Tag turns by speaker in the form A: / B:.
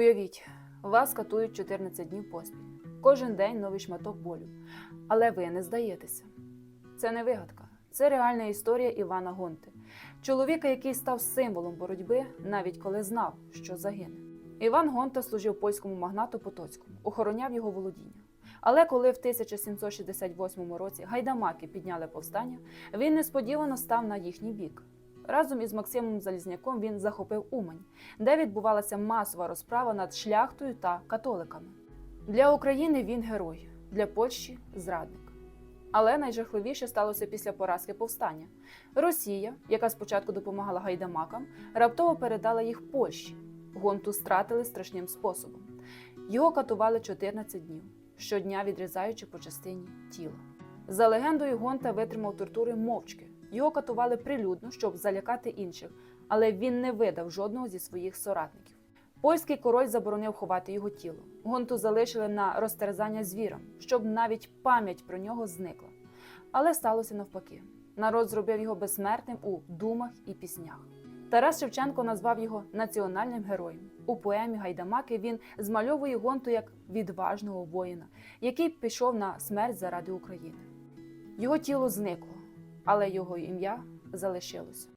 A: Уявіть, вас катують 14 днів поспіль. Кожен день новий шматок болю. Але ви не здаєтеся. Це не вигадка, це реальна історія Івана Гонти, чоловіка, який став символом боротьби, навіть коли знав, що загине. Іван Гонта служив польському магнату Потоцькому, охороняв його володіння. Але коли в 1768 році гайдамаки підняли повстання, він несподівано став на їхній бік. Разом із Максимом Залізняком він захопив Умань, де відбувалася масова розправа над шляхтою та католиками. Для України він герой, для Польщі зрадник. Але найжахливіше сталося після поразки повстання. Росія, яка спочатку допомагала гайдамакам, раптово передала їх Польщі. Гонту стратили страшним способом. Його катували 14 днів, щодня відрізаючи по частині тіла. За легендою, Гонта витримав тортури мовчки. Його катували прилюдно, щоб залякати інших, але він не видав жодного зі своїх соратників. Польський король заборонив ховати його тіло. Гонту залишили на розтерзання звірам, щоб навіть пам'ять про нього зникла. Але сталося навпаки. Народ зробив його безсмертним у думах і піснях. Тарас Шевченко назвав його національним героєм. У поемі Гайдамаки він змальовує гонту як відважного воїна, який пішов на смерть заради України. Його тіло зникло, але його ім'я залишилося.